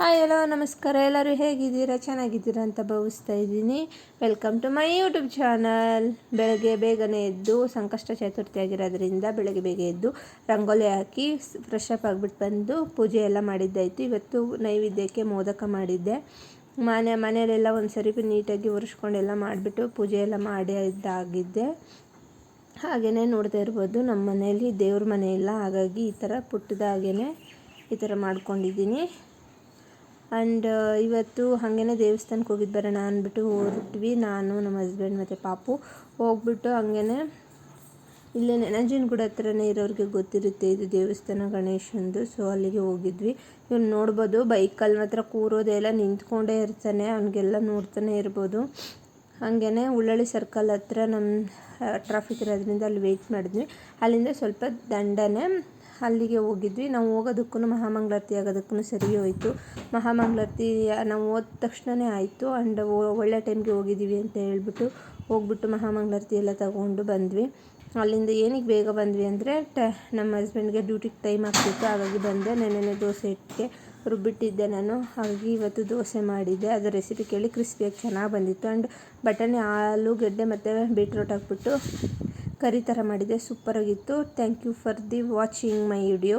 Hi, hello, ನಮಸ್ಕಾರ. ಎಲ್ಲರೂ ಹೇಗಿದ್ದೀರಾ? ಚೆನ್ನಾಗಿದ್ದೀರಾ ಅಂತ ಭಾವಿಸ್ತಾ ಇದ್ದೀನಿ. Welcome to my YouTube channel ಬೆಳಗ್ಗೆ ಬೇಗನೆ ಎದ್ದು, ಸಂಕಷ್ಟ ಚತುರ್ಥಿ ಆಗಿರೋದ್ರಿಂದ ಬೆಳಗ್ಗೆ ಬೇಗ ಎದ್ದು, ರಂಗೋಲಿ ಹಾಕಿ ಫ್ರೆಶ್ ಅಪ್ ಆಗಿಬಿಟ್ಟು ಬಂದು ಪೂಜೆ ಎಲ್ಲ ಮಾಡಿದ್ದಾಯಿತು. ಇವತ್ತು ನೈವೇದ್ಯಕ್ಕೆ ಮೋದಕ ಮಾಡಿದ್ದೆ. ಮನೆ, ಮನೆಯಲ್ಲೆಲ್ಲ ಒಂದು ಸರಿ ನೀಟಾಗಿ ಒರೆಸ್ಕೊಂಡೆಲ್ಲ ಮಾಡಿಬಿಟ್ಟು ಪೂಜೆ ಎಲ್ಲ ಮಾಡಿ ಇದ್ದಾಗಿದ್ದೆ. ಹಾಗೆಯೇ ನೋಡ್ತಾ ಇರ್ಬೋದು. ನಮ್ಮ ಮನೆಯಲ್ಲಿ ದೇವ್ರ ಮನೆ ಇಲ್ಲ ಹಾಗಾಗಿ ಈ ಥರ ಪುಟ್ಟದಾಗೇ ಈ ಥರ ಮಾಡ್ಕೊಂಡಿದ್ದೀನಿ. ಆ್ಯಂಡ್ ಇವತ್ತು ಹಾಗೇನೆ ದೇವಸ್ಥಾನಕ್ಕೆ ಹೋಗಿದ್ದು ಬರೋಣ ಅಂದ್ಬಿಟ್ಟು ಹೊರಟ್ವಿ ನಾನು, ನಮ್ಮ ಹಸ್ಬೆಂಡ್ ಮತ್ತು ಪಾಪು. ಹೋಗ್ಬಿಟ್ಟು ಹಾಗೇನೆ ಇಲ್ಲೇ ನಂಜನಗೂಡು ಹತ್ರನೇ ಇರೋರಿಗೆ ಗೊತ್ತಿರುತ್ತೆ ಇದು ದೇವಸ್ಥಾನ ಗಣೇಶಂದು. ಸೊ ಅಲ್ಲಿಗೆ ಹೋಗಿದ್ವಿ. ಇವ್ನು ನೋಡ್ಬೋದು ಬೈಕಲ್ಲಿ ಮಾತ್ರ ಕೂರೋದೇ ಇಲ್ಲ, ನಿಂತ್ಕೊಂಡೇ ಇರ್ತಾನೆ. ಅವನಿಗೆಲ್ಲ ನೋಡ್ತಾನೆ ಇರ್ಬೋದು. ಹಾಗೇ ಉಳ್ಳಳ್ಳಿ ಸರ್ಕಲ್ ಹತ್ರ ನಮ್ಮ ಟ್ರಾಫಿಕ್ ಇರೋದ್ರಿಂದ ಅಲ್ಲಿ ವೆಯ್ಟ್ ಮಾಡಿದ್ವಿ. ಅಲ್ಲಿಂದ ಸ್ವಲ್ಪ ದಂಡನೆ ಅಲ್ಲಿಗೆ ಹೋಗಿದ್ವಿ. ನಾವು ಹೋಗೋದಕ್ಕೂ ಮಹಾಮಂಗಳಾರತಿ ಆಗೋದಕ್ಕೂ ಸರಿ ಹೋಯಿತು. ಮಹಾಮಂಗಳಾರತಿ, ನಾವು ಹೋದ ತಕ್ಷಣವೇ ಆಯಿತು. ಆ್ಯಂಡ್ ಒಳ್ಳೆ ಟೈಮ್ಗೆ ಹೋಗಿದ್ದೀವಿ ಅಂತ ಹೇಳ್ಬಿಟ್ಟು ಹೋಗ್ಬಿಟ್ಟು ಮಹಾಮಂಗಳಾರತಿ ಎಲ್ಲ ತಗೊಂಡು ಬಂದ್ವಿ. ಅಲ್ಲಿಂದ ಏನಕ್ಕೆ ಬೇಗ ಬಂದ್ವಿ ಅಂದರೆ, ಟ, ನಮ್ಮ ಹಸ್ಬೆಂಡ್ಗೆ ಡ್ಯೂಟಿಗೆ ಟೈಮ್ ಆಗ್ತಿತ್ತು. ಹಾಗಾಗಿ ಬಂದೆ. ನೆನ್ನೆ ದೋಸೆ ಇಟ್ಟಿಗೆ ರುಬ್ಬಿಟ್ಟಿದ್ದೆ ನಾನು. ಹಾಗಾಗಿ ಇವತ್ತು ದೋಸೆ ಮಾಡಿದ್ದೆ. ಅದರ ರೆಸಿಪಿ ಕೇಳಿ ಕ್ರಿಸ್ಪಿಯಾಗಿ ಚೆನ್ನಾಗಿ ಬಂದಿತ್ತು. ಆ್ಯಂಡ್ ಬಟಾಣಿ ಆಲೂಗಡ್ಡೆ ಮತ್ತು ಬೀಟ್ರೋಟ್ ಹಾಕ್ಬಿಟ್ಟು ಕರಿ ಥರ ಮಾಡಿದೆ. ಸೂಪರಾಗಿತ್ತು. Thank you for the watching my video